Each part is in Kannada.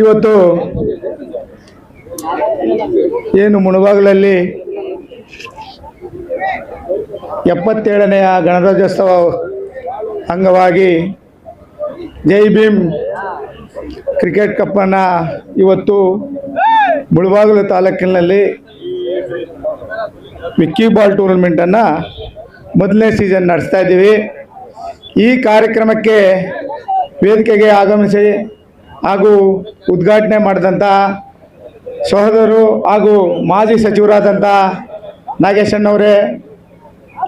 ಇವತ್ತು ಏನು ಮುಣಬಾಗಲಲ್ಲಿ ಎಪ್ಪತ್ತೇಳನೆಯ ಗಣರಾಜ್ಯೋತ್ಸವ ಅಂಗವಾಗಿ ಜೈ ಭೀಮ್ ಕ್ರಿಕೆಟ್ ಕಪ್ಪನ್ನು ಇವತ್ತು ಮುಳುಬಾಗಿಲು ತಾಲೂಕಿನಲ್ಲಿ ವಿಕ್ಕಿ ಬಾಲ್ ಟೂರ್ನಮೆಂಟನ್ನು ಮೊದಲನೇ ಸೀಸನ್ ನಡೆಸ್ತಾ ಇದ್ದೀವಿ. ಈ ಕಾರ್ಯಕ್ರಮಕ್ಕೆ ವೇದಿಕೆಗೆ ಆಗಮಿಸಿ ಹಾಗೂ ಉದ್ಘಾಟನೆ ಮಾಡಿದಂಥ ಸಹೋದರರು ಹಾಗೂ ಮಾಜಿ ಸಚಿವರಾದಂಥ ನಾಗೇಶಣ್ಣವರೇ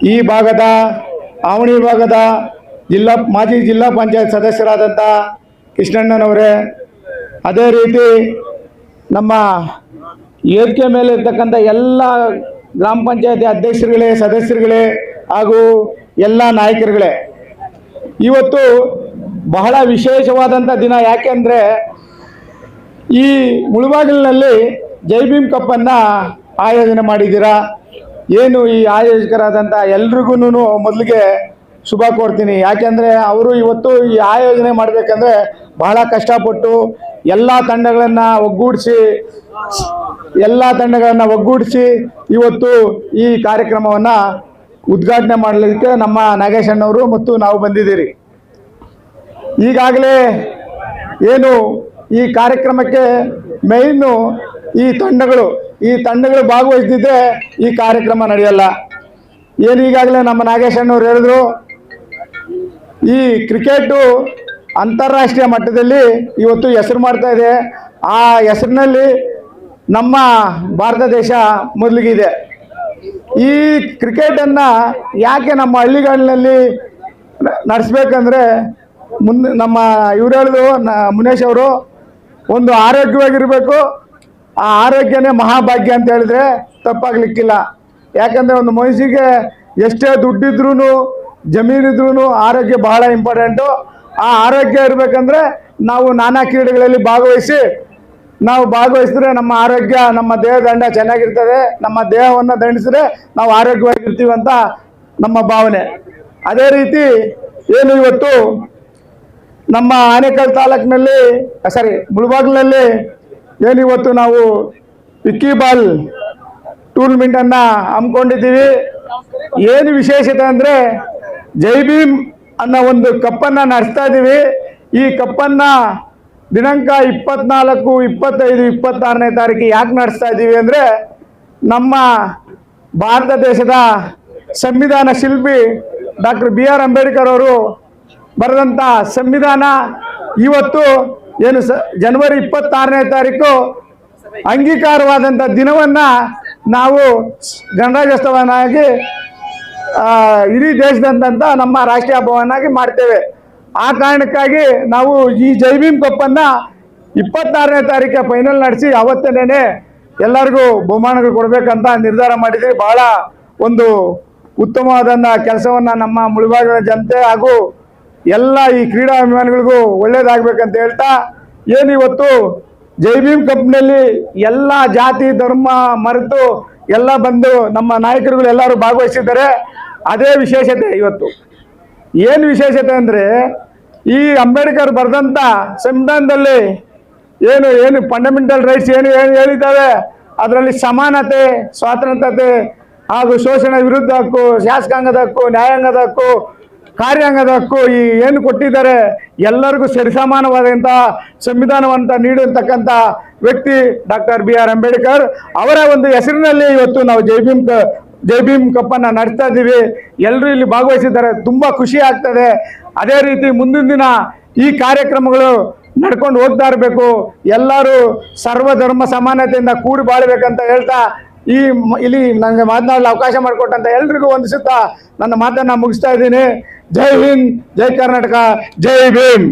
ಈ ಭಾಗದ ಆವಣಿ ಭಾಗದ ಜಿಲ್ಲಾ, ಮಾಜಿ ಜಿಲ್ಲಾ ಪಂಚಾಯತ್ ಸದಸ್ಯರಾದಂಥ ಕೃಷ್ಣಣ್ಣನವರೇ, ಅದೇ ರೀತಿ ನಮ್ಮ ವೇದಿಕೆ ಮೇಲೆ ಇರ್ತಕ್ಕಂಥ ಎಲ್ಲ ಗ್ರಾಮ ಪಂಚಾಯತಿ ಅಧ್ಯಕ್ಷರುಗಳೇ, ಸದಸ್ಯರುಗಳೇ ಹಾಗೂ ಎಲ್ಲ ನಾಯಕರುಗಳೇ, ಇವತ್ತು ಬಹಳ ವಿಶೇಷವಾದಂಥ ದಿನ ಯಾಕೆಂದರೆ ಈ ಮುಳುಬಾಗಿಲಿನಲ್ಲಿ ಜೈ ಭೀಮ್ ಕಪ್ಪನ್ನು ಆಯೋಜನೆ ಮಾಡಿದ್ದೀರಾ? ಏನು ಈ ಆಯೋಜಕರಾದಂಥ ಎಲ್ರಿಗೂ ಮೊದಲಿಗೆ ಶುಭ ಕೋರ್ತೀನಿ. ಯಾಕೆಂದರೆ ಅವರು ಇವತ್ತು ಈ ಆಯೋಜನೆ ಮಾಡಬೇಕಂದ್ರೆ ಬಹಳ ಕಷ್ಟಪಟ್ಟು ಎಲ್ಲ ತಂಡಗಳನ್ನು ಒಗ್ಗೂಡಿಸಿ, ಎಲ್ಲ ತಂಡಗಳನ್ನು ಒಗ್ಗೂಡಿಸಿ ಇವತ್ತು ಈ ಕಾರ್ಯಕ್ರಮವನ್ನು ಉದ್ಘಾಟನೆ ಮಾಡಲಿಕ್ಕೆ ನಮ್ಮ ನಾಗೇಶಣ್ಣವರು ಮತ್ತು ನಾವು ಬಂದಿದ್ದೀರಿ. ಈಗಾಗಲೇ ಏನು ಈ ಕಾರ್ಯಕ್ರಮಕ್ಕೆ ಮೇಯ್ನು ಈ ತಂಡಗಳು ಈ ತಂಡಗಳು ಭಾಗವಹಿಸಿದ್ರೆ ಈ ಕಾರ್ಯಕ್ರಮ ನಡೆಯಲ್ಲ. ಏನು ಈಗಾಗಲೇ ನಮ್ಮ ನಾಗೇಶಣ್ಣವ್ರು ಹೇಳಿದ್ರು, ಈ ಕ್ರಿಕೆಟು ಅಂತಾರಾಷ್ಟ್ರೀಯ ಮಟ್ಟದಲ್ಲಿ ಇವತ್ತು ಹೆಸರು ಮಾಡ್ತಾ ಇದೆ. ಆ ಹೆಸರಿನಲ್ಲಿ ನಮ್ಮ ಭಾರತ ದೇಶ ಮೊದಲಿಗಿದೆ. ಈ ಕ್ರಿಕೆಟನ್ನು ಯಾಕೆ ನಮ್ಮ ಹಳ್ಳಿಗಳಲ್ಲಿ ನಡೆಸ್ಬೇಕಂದ್ರೆ ಮುಂದೆ ನಮ್ಮ ಇವ್ರು ಹೇಳಿದ್ರು ಮುನೇಶ್ ಅವರು, ಒಂದು ಆರೋಗ್ಯವಾಗಿರಬೇಕು. ಆ ಆರೋಗ್ಯನೇ ಮಹಾಭಾಗ್ಯ ಅಂತ ಹೇಳಿದ್ರೆ ತಪ್ಪಾಗ್ಲಿಕ್ಕಿಲ್ಲ. ಯಾಕಂದರೆ ಒಂದು ಮನುಷ್ಯಗೆ ಎಷ್ಟೇ ದುಡ್ಡಿದ್ರೂ ಜಮೀನಿದ್ರೂ ಆರೋಗ್ಯ ಬಹಳ ಇಂಪಾರ್ಟೆಂಟು ಆ ಆರೋಗ್ಯ ಇರಬೇಕಂದ್ರೆ ನಾವು ನಾನಾ ಕ್ರೀಡೆಗಳಲ್ಲಿ ಭಾಗವಹಿಸಿ, ನಾವು ಭಾಗವಹಿಸಿದ್ರೆ ನಮ್ಮ ಆರೋಗ್ಯ, ನಮ್ಮ ದೇಹ ದಂಡ ಚೆನ್ನಾಗಿರ್ತದೆ. ನಮ್ಮ ದೇಹವನ್ನು ದಂಡಿಸಿದ್ರೆ ನಾವು ಆರೋಗ್ಯವಾಗಿರ್ತೀವಿ ಅಂತ ನಮ್ಮ ಭಾವನೆ. ಅದೇ ರೀತಿ ಏನು ಇವತ್ತು ನಮ್ಮ ಆನೇಕಲ್ ತಾಲೂಕಿನಲ್ಲಿ ಸಾರಿ ಮುಳಬಾಗ್ಲಿನಲ್ಲಿ ಏನಿವತ್ತು ನಾವು ವಿಕ್ಕಿಬಾಲ್ ಟೂರ್ನಮೆಂಟನ್ನು ಹಮ್ಮಿಕೊಂಡಿದ್ದೀವಿ. ಏನು ವಿಶೇಷತೆ ಅಂದರೆ ಜೈ ಭೀಮ್ ಅನ್ನೋ ಒಂದು ಕಪ್ಪನ್ನು ನಡೆಸ್ತಾ ಇದ್ದೀವಿ. ಈ ಕಪ್ಪನ್ನು ದಿನಾಂಕ ಇಪ್ಪತ್ನಾಲ್ಕು, ಇಪ್ಪತ್ತೈದು, ಇಪ್ಪತ್ತಾರನೇ ತಾರೀಕು ಯಾಕೆ ನಡೆಸ್ತಾ ಇದ್ದೀವಿ ಅಂದರೆ ನಮ್ಮ ಭಾರತ ದೇಶದ ಸಂವಿಧಾನ ಶಿಲ್ಪಿ ಡಾಕ್ಟರ್ ಬಿ ಆರ್ ಅಂಬೇಡ್ಕರ್ ಅವರು ಬರೆದಂಥ ಸಂವಿಧಾನ ಇವತ್ತು ಏನು ಸ, ಜನವರಿ ಇಪ್ಪತ್ತಾರನೇ ತಾರೀಕು ಅಂಗೀಕಾರವಾದಂಥ ದಿನವನ್ನು ನಾವು ಗಣರಾಜ್ಯೋತ್ಸವನಾಗಿ ಇಡೀ ದೇಶದಂತ ನಮ್ಮ ರಾಷ್ಟ್ರೀಯ ಹಬ್ಬವನ್ನಾಗಿ ಮಾಡ್ತೇವೆ. ಆ ಕಾರಣಕ್ಕಾಗಿ ನಾವು ಈ ಕಪ್ಪನ್ನ ಕಪ್ಪನ್ನು ಇಪ್ಪತ್ತಾರನೇ ತಾರೀಕು ಫೈನಲ್ ನಡೆಸಿ ಅವತ್ತೇನೆ ಎಲ್ಲರಿಗೂ ಬಹುಮಾನಗಳು ಕೊಡಬೇಕಂತ ನಿರ್ಧಾರ ಮಾಡಿದ್ವಿ ಬಹಳ ಒಂದು ಉತ್ತಮವಾದಂಥ ಕೆಲಸವನ್ನು ನಮ್ಮ ಮುಳುಬಾಗಿಲ ಜನತೆ ಹಾಗೂ ಎಲ್ಲ ಈ ಕ್ರೀಡಾ ಅಭಿಮಾನಿಗಳಿಗೂ ಒಳ್ಳೇದಾಗಬೇಕಂತ ಹೇಳ್ತಾ, ಏನು ಇವತ್ತು ಜೈ ಭೀಮ್ ಕಪ್ನಲ್ಲಿ ಎಲ್ಲ ಜಾತಿ, ಧರ್ಮ, ಮರೆತು ಎಲ್ಲ ಬಂದು ನಮ್ಮ ನಾಯಕರುಗಳು ಎಲ್ಲರೂ ಭಾಗವಹಿಸಿದ್ದಾರೆ. ಅದೇ ವಿಶೇಷತೆ ಇವತ್ತು. ಏನು ವಿಶೇಷತೆ ಅಂದರೆ, ಈ ಅಂಬೇಡ್ಕರ್ ಬರೆದಂಥ ಸಂವಿಧಾನದಲ್ಲಿ ಏನು ಏನು ಫಂಡಮೆಂಟಲ್ ರೈಟ್ಸ್ ಏನು ಏನು ಹೇಳಿದ್ದಾವೆ, ಅದರಲ್ಲಿ ಸಮಾನತೆ, ಸ್ವಾತಂತ್ರ್ಯತೆ ಹಾಗೂ ಶೋಷಣೆ ವಿರುದ್ಧ ಹಕ್ಕು, ಶಾಸಕಾಂಗದ ಹಕ್ಕು, ನ್ಯಾಯಾಂಗದ ಹಕ್ಕು ಕಾರ್ಯಾಂಗದ ಹಕ್ಕು ಈ ಏನು ಕೊಟ್ಟಿದ್ದಾರೆ ಎಲ್ಲರಿಗೂ ಸರಿಸಮಾನವಾದಂಥ ಸಂವಿಧಾನವಂತ ನೀಡಿರ್ತಕ್ಕಂಥ ವ್ಯಕ್ತಿ ಡಾಕ್ಟರ್ ಬಿ ಆರ್ ಅಂಬೇಡ್ಕರ್ ಅವರ ಒಂದು ಹೆಸರಿನಲ್ಲಿ ಇವತ್ತು ನಾವು ಜೈ ಭೀಮ್ ಜೈ ಭೀಮ್ ಕಪ್ಪನ್ನು ನಡೆಸ್ತಾ ಇದ್ದೀವಿ ಎಲ್ಲರೂ ಇಲ್ಲಿ ಭಾಗವಹಿಸಿದ್ದಾರೆ. ತುಂಬ ಖುಷಿ ಆಗ್ತದೆ. ಅದೇ ರೀತಿ ಮುಂದಿನ ದಿನ ಈ ಕಾರ್ಯಕ್ರಮಗಳು ನಡ್ಕೊಂಡು ಹೋಗ್ತಾ ಇರಬೇಕು. ಎಲ್ಲರೂ ಸರ್ವಧರ್ಮ ಸಮಾನತೆಯಿಂದ ಕೂಡಿ ಬಾಳ್ಬೇಕಂತ ಹೇಳ್ತಾ ಈ ಇಲ್ಲಿ ನನಗೆ ಮಾತನಾಡಲು ಅವಕಾಶ ಮಾಡಿಕೊಟ್ಟಂತ ಎಲ್ರಿಗೂ ವಂದಿಸುತ್ತಾ ನನ್ನ ಮಾತನ್ನು ಮುಗಿಸ್ತಾ ಇದ್ದೀನಿ. ಜೈ ಹಿಂದ್ ಜೈ ಕರ್ನಾಟಕ ಜೈ ಭೀಮ್